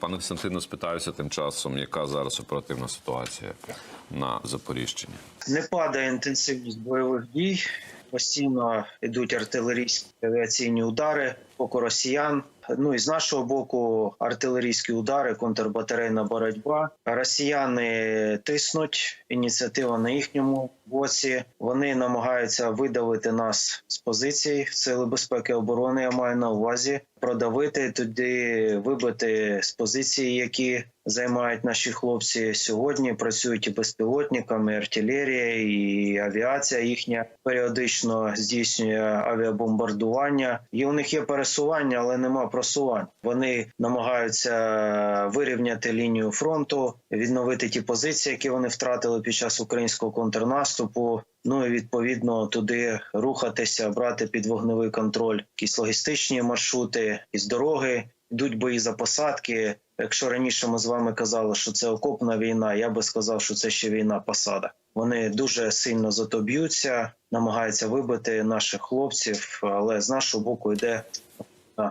Пане Костянтину, спитаюся тим часом, яка зараз оперативна ситуація на Запоріжчині? Не падає інтенсивність бойових дій. Постійно йдуть артилерійські авіаційні удари боку росіян. Ну і з нашого боку артилерійські удари, контрбатарейна боротьба. Росіяни тиснуть. Ініціатива на їхньому боці. Вони намагаються видавити нас з позицій сили безпеки оборони. Я маю на увазі продавити туди, вибити з позицій, які займають наші хлопці сьогодні. Працюють і безпілотниками, і артилерія, і авіація їхня періодично здійснює авіабомбардування. І у них є пересування, але нема просувань. Вони намагаються вирівняти лінію фронту, відновити ті позиції, які вони втратили під час українського контрнаступу. Ну і відповідно туди рухатися, брати під вогневий контроль якісь логістичні маршрути, якісь дороги. Йдуть бої за посадки. Якщо раніше ми з вами казали, що це окопна війна, я би сказав, що це ще війна посада. Вони дуже сильно зато б'ються, намагаються вибити наших хлопців, але з нашого боку йде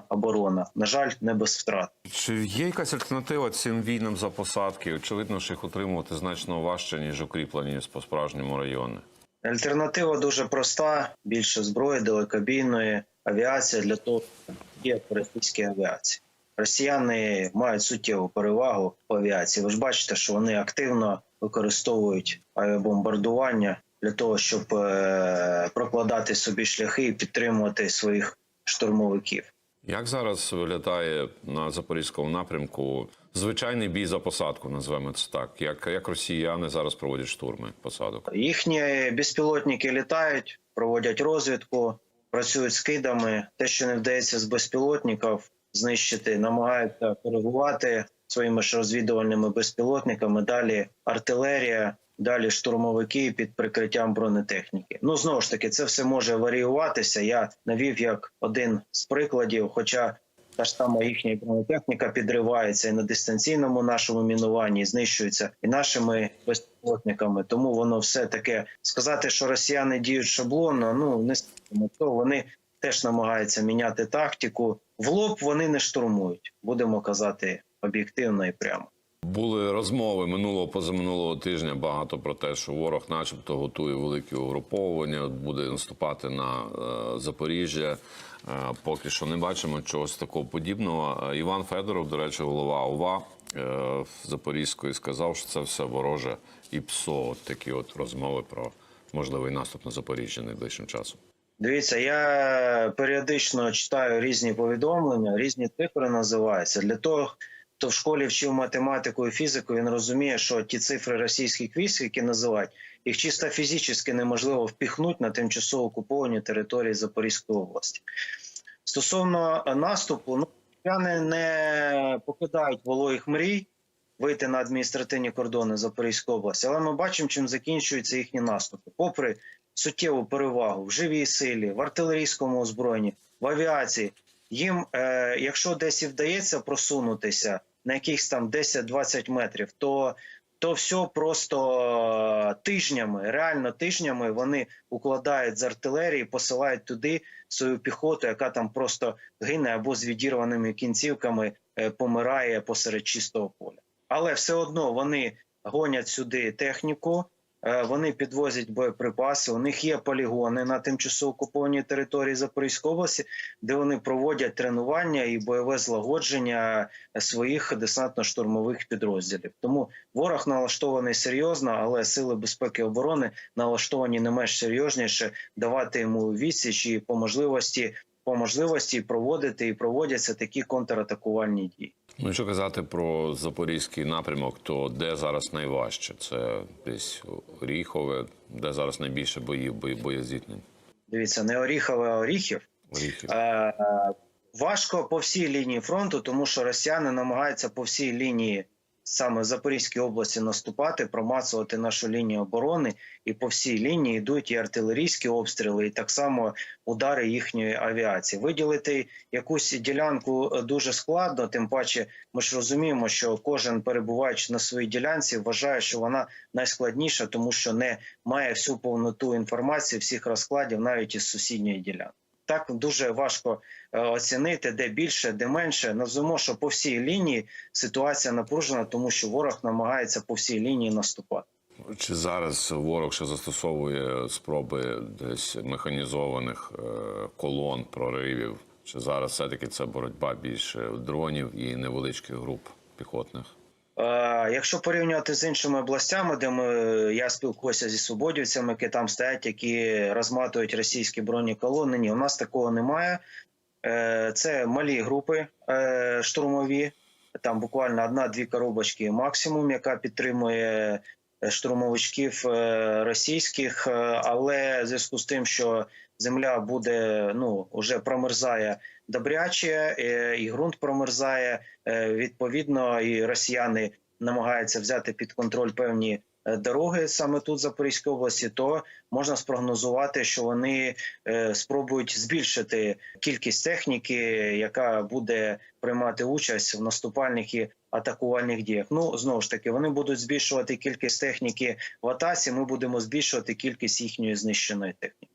оборона. На жаль, не без втрат. Чи є якась альтернатива цим війнам за посадки? Очевидно, що їх утримувати значно важче, ніж укріплені по справжньому райони. Альтернатива дуже проста: більше зброї, далекобійної авіація для того, є російські авіації. Росіяни мають суттєву перевагу по авіації. Ви ж бачите, що вони активно використовують авіабомбардування для того, щоб е, прокладати собі шляхи і підтримувати своїх штурмовиків. Як зараз виглядає на запорізькому напрямку звичайний бій за посадку, називаємо це так? Як, як росіяни зараз проводять штурми посадок? Їхні безпілотники літають, проводять розвідку, працюють з кидами. Те, що не вдається з безпілотників знищити, намагаються коригувати своїми ж розвідувальними безпілотниками. Далі артилерія, далі штурмовики під прикриттям бронетехніки. Ну знову ж таки, це все може варіюватися. Я навів як один з прикладів, хоча. Та ж сама їхня бронетехніка підривається і на дистанційному нашому мінуванні, і знищується і нашими безпілотниками. Тому воно все таке сказати, що росіяни діють шаблонно. Ну не скажемо, то вони теж намагаються міняти тактику. В лоб вони не штурмують. Будемо казати об'єктивно і прямо. Були розмови минулого позаминулого тижня багато про те, що ворог, начебто, готує великі угруповування, буде наступати на е, Запоріжжя. Е, поки що не бачимо чогось такого подібного. Е, Іван Федоров, до речі, голова ОВА Запорізької, сказав, що це все вороже і ПСО. От такі от розмови про можливий наступ на Запоріжжя найближчим часом. Дивіться, я періодично читаю різні повідомлення, різні цифри називаються. Для того, хто в школі вчив математику і фізику, він розуміє, що ті цифри російських військ, які називають, їх чисто фізично неможливо впіхнути на тимчасово окуповані території Запорізької області. Стосовно е, наступу, ну росіяни не покидають вологих мрій вийти на адміністративні кордони Запорізької області, але ми бачимо, чим закінчуються їхні наступи. Попри суттєву перевагу в живій силі, в артилерійському озброєнні, в авіації. Їм, е, якщо десь і вдається просунутися на якихось там 10-20 метрів, то то все просто тижнями, реально тижнями вони укладають з артилерії, посилають туди свою піхоту, яка там просто гине або з відірваними кінцівками е, помирає посеред чистого поля. Але все одно вони гонять сюди техніку. Е, Вони підвозять боєприпаси. У них є полігони на тимчасово окупованій території Запорізької області, де вони проводять тренування і бойове злагодження своїх десантно-штурмових підрозділів. Тому ворог налаштований серйозно, але сили безпеки і оборони налаштовані не менш серйозніше давати йому відсіч і по можливості по можливості проводити і проводяться такі контратакувальні дії. Ну, якщо казати про запорізький напрямок, то де зараз найважче? Це десь Оріхове, де зараз найбільше боїв, бої- боєзіткнень? Дивіться, не Оріхове, а Оріхів. Оріхів. Е, важко по всій лінії фронту, тому що росіяни намагаються по всій лінії саме в Запорізькій області наступати, промацувати нашу лінію оборони, і по всій лінії йдуть і артилерійські обстріли, і так само удари їхньої авіації. Виділити якусь ділянку е, дуже складно. Тим паче, ми ж розуміємо, що кожен перебуваючи на своїй ділянці, вважає, що вона найскладніша, тому що не має всю повноту інформації, всіх розкладів, навіть із сусідньої ділянки. Так дуже важко е, оцінити, де більше, де менше. Назвемо, що по всій лінії ситуація напружена, тому що ворог намагається по всій лінії наступати. Чи зараз ворог ще застосовує спроби десь механізованих е, колон проривів? Чи зараз все-таки це боротьба більше дронів і невеличких груп піхотних? Е, Якщо порівнювати з іншими областями, де ми я спілкуюся зі свободівцями, які там стоять, які розматують російські бронеколони, ні, у нас такого немає. Е, Це малі групи е, штурмові, там буквально одна-дві коробочки максимум, яка підтримує штурмовичків російських. Але в зв'язку з тим, що земля буде ну вже промерзає добряче, е, і ґрунт промерзає. е, Відповідно, і росіяни намагаються взяти під контроль певні е, дороги саме тут в Запорізькій області, то можна спрогнозувати, що вони спробують збільшити кількість техніки, яка буде приймати участь в наступальних і атакувальних діях. Ну знову ж таки, вони будуть збільшувати кількість техніки в атаці. Ми будемо збільшувати кількість їхньої знищеної техніки.